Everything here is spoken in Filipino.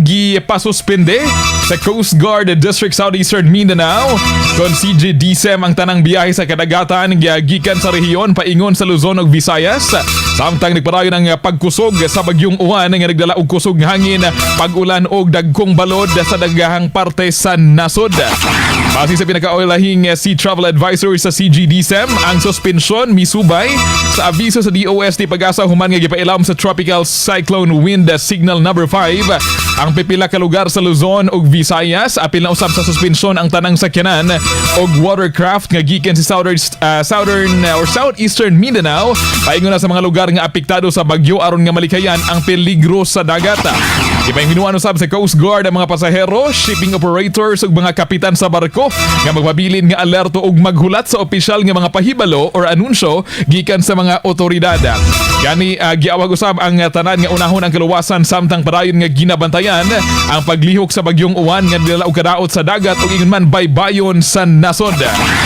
gipasuspende sa Coast Guard District Southeastern Mindanao. Kon CGDSEM ang tanang biyahe sa kadagatan gikan sa rehiyon paingon sa Luzon ug Visayas. Samtang nagpadayon ang pagkusog sa bagyong uwan nga nagdala og kusog hangin pag-ulan og dagkong balod sa dagahang parte sa nasod. Base sa pinakaulahing Sea Travel Advisor sa CGDSEM, ang suspensyon misubay sa abiso sa DOST pag-asa human nga gipailam sa Tropical Cyclone Wind Signal number 5. Ang pipila ka lugar sa Luzon ug Visayas apil na usab sa suspensyon ang tanang sakyanan og watercraft nga gikan sa southern uh, southern uh, or southeastern Mindanao paingon na sa mga lugar nga apektado sa bagyo aron nga malikayan ang peligro sa dagat. Ipahinuan usab sa Coast Guard ang mga pasahero, shipping operators ug mga kapitan sa barko nga magpabilin nga alerto ug maghulat sa opisyal nga mga pahibalo or anunsyo gikan sa mga otoridad. Gani uh, giawag usab ang tanan nga unahon ang kaluwasan samtang padayon nga ginabantayan ang paglihok sa bagyong uwan nga nila og kadaot sa dagat ug ingon man baybayon sa nasod.